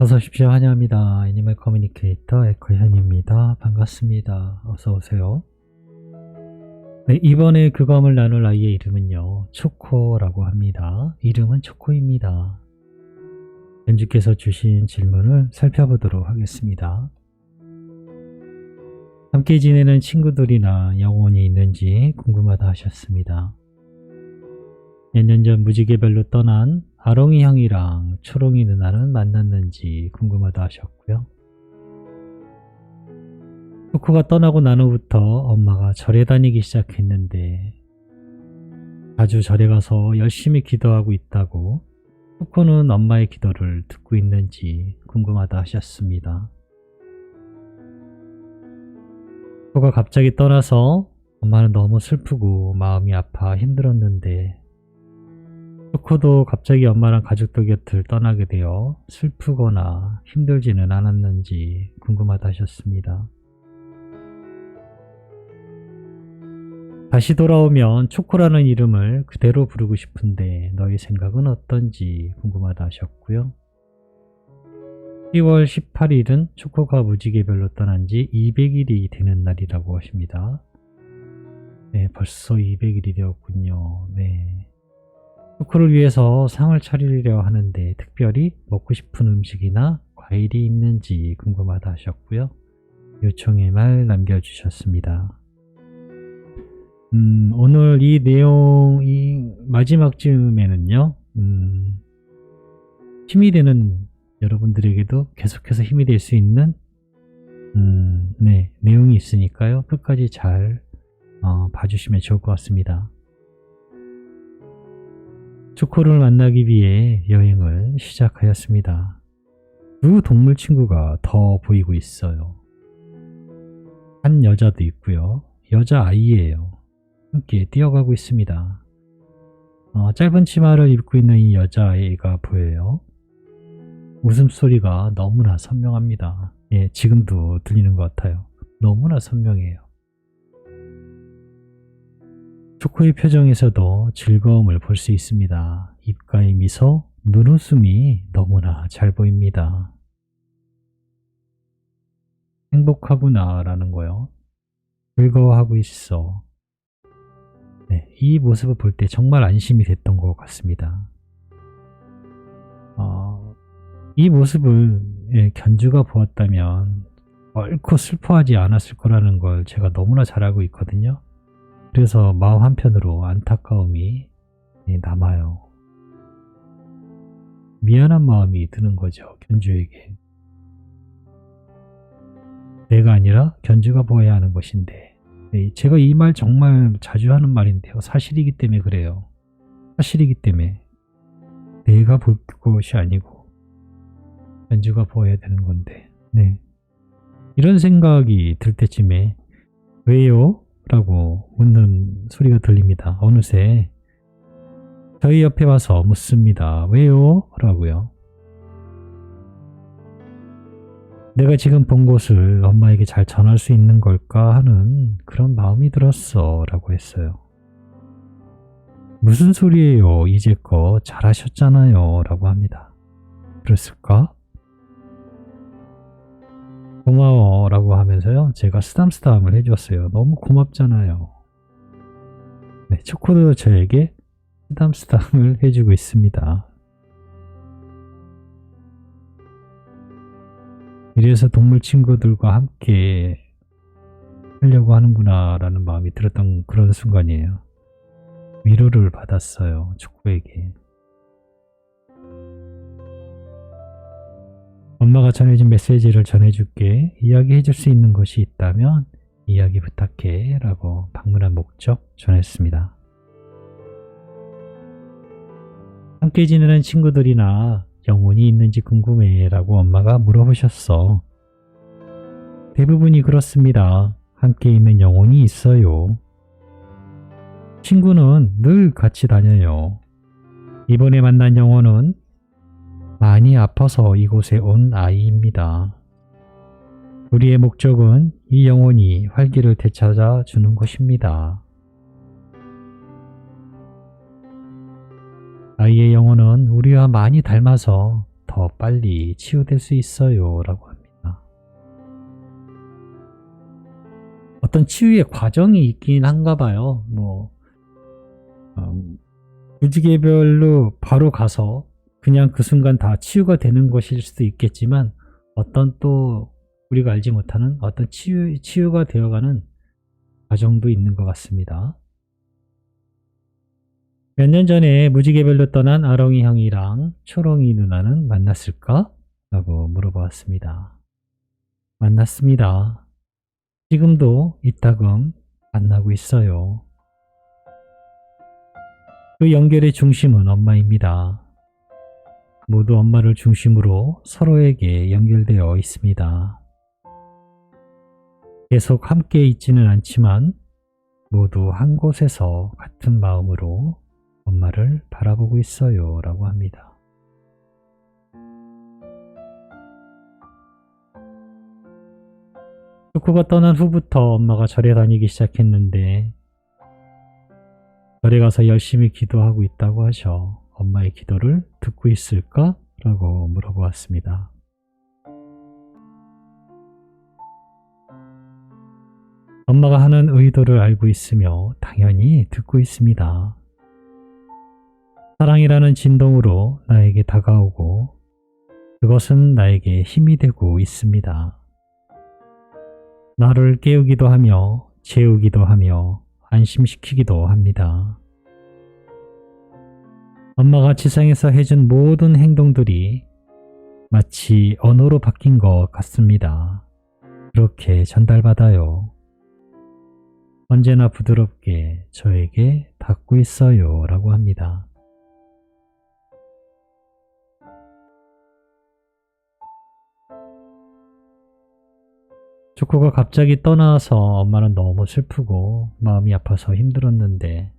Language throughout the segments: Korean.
어서 오십시오. 환영합니다. 애니멀 커뮤니케이터 에코현입니다. 반갑습니다. 어서 오세요. 네, 이번에 교감을 나눌 아이의 이름은요. 초코라고 합니다. 이름은 초코입니다. 연주께서 주신 질문을 살펴보도록 하겠습니다. 함께 지내는 친구들이나 영혼이 있는지 궁금하다 하셨습니다. 몇 년 전 무지개별로 떠난 아롱이 형이랑 초롱이 누나는 만났는지 궁금하다 하셨고요. 초코가 떠나고 난 후부터 엄마가 절에 다니기 시작했는데 자주 절에 가서 열심히 기도하고 있다고 초코는 엄마의 기도를 듣고 있는지 궁금하다 하셨습니다. 초코가 갑자기 떠나서 엄마는 너무 슬프고 마음이 아파 힘들었는데 초코도 갑자기 엄마랑 가족들 곁을 떠나게 되어 슬프거나 힘들지는 않았는지 궁금하다 하셨습니다. 다시 돌아오면 초코라는 이름을 그대로 부르고 싶은데 너희 생각은 어떤지 궁금하다 하셨고요. 10월 18일은 초코가 무지개별로 떠난 지 200일이 되는 날이라고 하십니다. 네, 벌써 200일이 되었군요. 네. 초코를 위해서 상을 차리려 하는데 특별히 먹고 싶은 음식이나 과일이 있는지 궁금하다 하셨고요. 요청의 말 남겨주셨습니다. 음, 오늘 이 내용, 이 마지막 쯤에는요, 음, 힘이 되는 여러분들에게도 계속해서 힘이 될 수 있는, 음, 네, 내용이 있으니까요. 끝까지 잘, 어, 봐주시면 좋을 것 같습니다. 초코를 만나기 위해 여행을 시작하였습니다. 두 동물 친구가 더 보이고 있어요. 한 여자도 있고요. 여자 아이예요. 함께 뛰어가고 있습니다. 어, 짧은 치마를 입고 있는 이 여자아이가 보여요. 웃음소리가 너무나 선명합니다. 예, 지금도 들리는 것 같아요. 너무나 선명해요. 초코의 표정에서도 즐거움을 볼 수 있습니다. 입가의 미소, 눈웃음이 너무나 잘 보입니다. 행복하구나 라는 거요. 즐거워하고 있어. 네, 이 모습을 볼 때 정말 안심이 됐던 것 같습니다. 어, 이 모습을 예, 견주가 보았다면 얼코 슬퍼하지 않았을 거라는 걸 제가 너무나 잘 알고 있거든요. 그래서 마음 한편으로 안타까움이 예, 남아요. 미안한 마음이 드는 거죠, 견주에게. 내가 아니라 견주가 보아야 하는 것인데, 네, 제가 이 말 정말 자주 하는 말인데요. 사실이기 때문에 그래요. 사실이기 때문에. 내가 볼 것이 아니고, 견주가 보아야 되는 건데, 네. 이런 생각이 들 때쯤에, 왜요? 라고 묻는 소리가 들립니다. 어느새 저희 옆에 와서 묻습니다. 왜요? 라고요. 내가 지금 본 곳을 엄마에게 잘 전할 수 있는 걸까 하는 그런 마음이 들었어. 라고 했어요. 무슨 소리예요? 이제껏 잘하셨잖아요. 라고 합니다. 그랬을까? 고마워 라고 하면서요 제가 쓰담쓰담을 해주었어요. 너무 고맙잖아요. 네 초코도 저에게 쓰담쓰담을 해주고 있습니다. 이래서 동물 친구들과 함께 하려고 하는구나 라는 마음이 들었던 그런 순간이에요. 위로를 받았어요 초코에게 엄마가 전해준 메시지를 전해줄게. 이야기해줄 수 있는 것이 있다면 이야기 부탁해. 라고 방문한 목적 전했습니다. 함께 지내는 친구들이나 영혼이 있는지 궁금해. 라고 엄마가 물어보셨어. 대부분이 그렇습니다. 함께 있는 영혼이 있어요. 친구는 늘 같이 다녀요. 이번에 만난 영혼은 많이 아파서 이곳에 온 아이입니다. 우리의 목적은 이 영혼이 활기를 되찾아 주는 것입니다. 아이의 영혼은 우리와 많이 닮아서 더더 빨리 치유될 수 있어요. 라고 합니다. 어떤 치유의 과정이 있긴 한가 봐요. 뭐, 음, 무지개별로 바로 가서 그냥 그 순간 다 치유가 되는 것일 수도 있겠지만 어떤 또 우리가 알지 못하는 어떤 치유, 치유가 되어가는 과정도 있는 것 같습니다. 몇 년 전에 무지개별로 떠난 아롱이 형이랑 초롱이 누나는 만났을까? 라고 물어보았습니다. 만났습니다. 지금도 이따금 만나고 있어요. 그 연결의 중심은 엄마입니다. 모두 엄마를 중심으로 서로에게 연결되어 있습니다. 계속 함께 있지는 않지만 모두 한 곳에서 같은 마음으로 엄마를 바라보고 있어요. 라고 합니다. 축구가 떠난 후부터 엄마가 절에 다니기 시작했는데 절에 가서 열심히 기도하고 있다고 하셔. 엄마의 기도를 듣고 있을까? 라고 물어보았습니다. 엄마가 하는 의도를 알고 있으며 당연히 듣고 있습니다. 사랑이라는 진동으로 나에게 다가오고 그것은 나에게 힘이 되고 있습니다. 나를 깨우기도 하며 재우기도 하며 안심시키기도 합니다. 엄마가 지상에서 해준 모든 행동들이 마치 언어로 바뀐 것 같습니다. 그렇게 전달받아요. 언제나 부드럽게 저에게 닿고 있어요. 라고 합니다. 조코가 갑자기 떠나서 엄마는 너무 슬프고 마음이 아파서 힘들었는데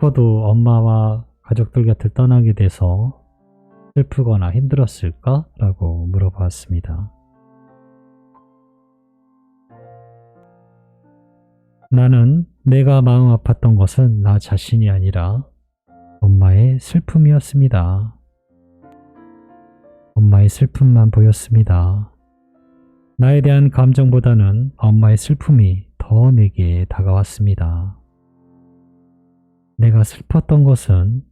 조코도 엄마와 가족들 곁을 떠나게 돼서 슬프거나 힘들었을까? 라고 물어봤습니다. 나는 내가 마음 아팠던 것은 나 자신이 아니라 엄마의 슬픔이었습니다. 엄마의 슬픔만 보였습니다. 나에 대한 감정보다는 엄마의 슬픔이 더 내게 다가왔습니다. 내가 슬펐던 것은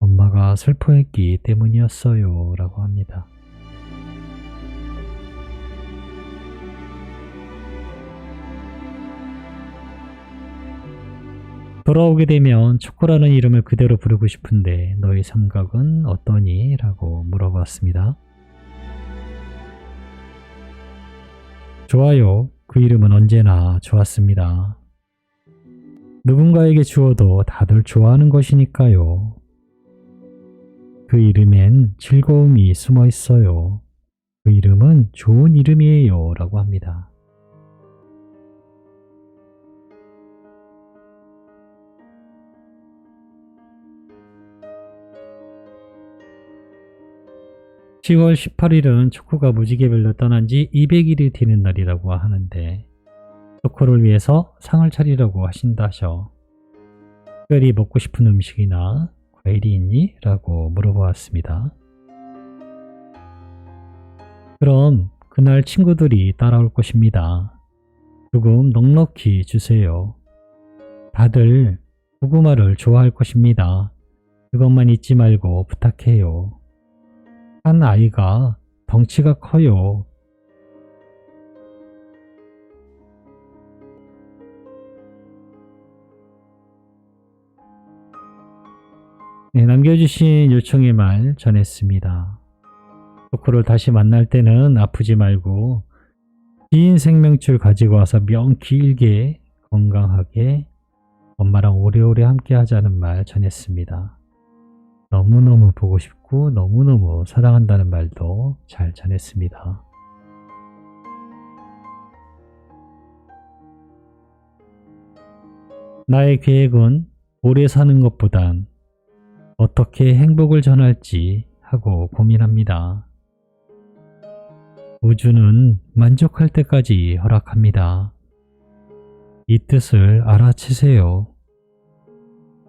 엄마가 슬퍼했기 때문이었어요. 라고 합니다. 돌아오게 되면 초코라는 이름을 그대로 부르고 싶은데 너의 생각은 어떠니? 라고 물어봤습니다. 좋아요. 그 이름은 언제나 좋았습니다. 누군가에게 주어도 다들 좋아하는 것이니까요. 그 이름엔 즐거움이 숨어 있어요. 그 이름은 좋은 이름이에요. 라고 합니다. (10월 18일은) 초코가 무지개별로 떠난 지 200일이 되는 날이라고 하는데 초코를 위해서 상을 차리라고 하신다 하셔 특별히 먹고 싶은 음식이나 과일이 있니? 라고 물어보았습니다. 그럼 그날 친구들이 따라올 것입니다. 조금 넉넉히 주세요. 다들 고구마를 좋아할 것입니다. 그것만 잊지 말고 부탁해요. 한 아이가 덩치가 커요. 네, 남겨주신 요청의 말 전했습니다. 조코를 다시 만날 때는 아프지 말고 긴 생명줄 가지고 와서 명 길게 건강하게 엄마랑 오래오래 함께 하자는 말 전했습니다. 너무너무 보고 싶고 너무너무 사랑한다는 말도 잘 전했습니다. 나의 계획은 오래 사는 것보단 어떻게 행복을 전할지 하고 고민합니다. 우주는 만족할 때까지 허락합니다. 이 뜻을 알아채세요.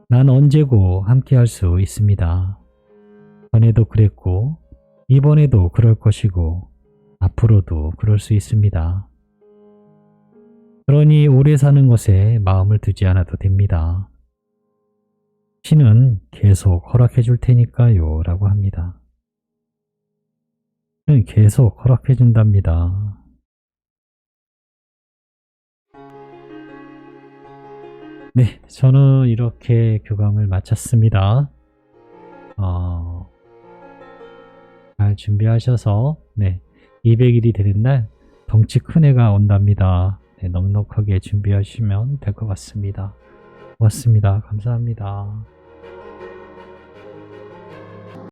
난 언제고 함께 할 수 있습니다. 전에도 그랬고, 이번에도 그럴 것이고, 앞으로도 그럴 수 있습니다. 그러니 오래 사는 것에 마음을 두지 않아도 됩니다. 신은 계속 허락해 줄 테니까요. 라고 합니다. 신은 계속 허락해 준답니다. 네, 저는 이렇게 교감을 마쳤습니다. 어, 잘 준비하셔서, 네, 200일이 되는 날, 덩치 큰 애가 온답니다. 네, 넉넉하게 준비하시면 될 것 같습니다. 고맙습니다. 감사합니다.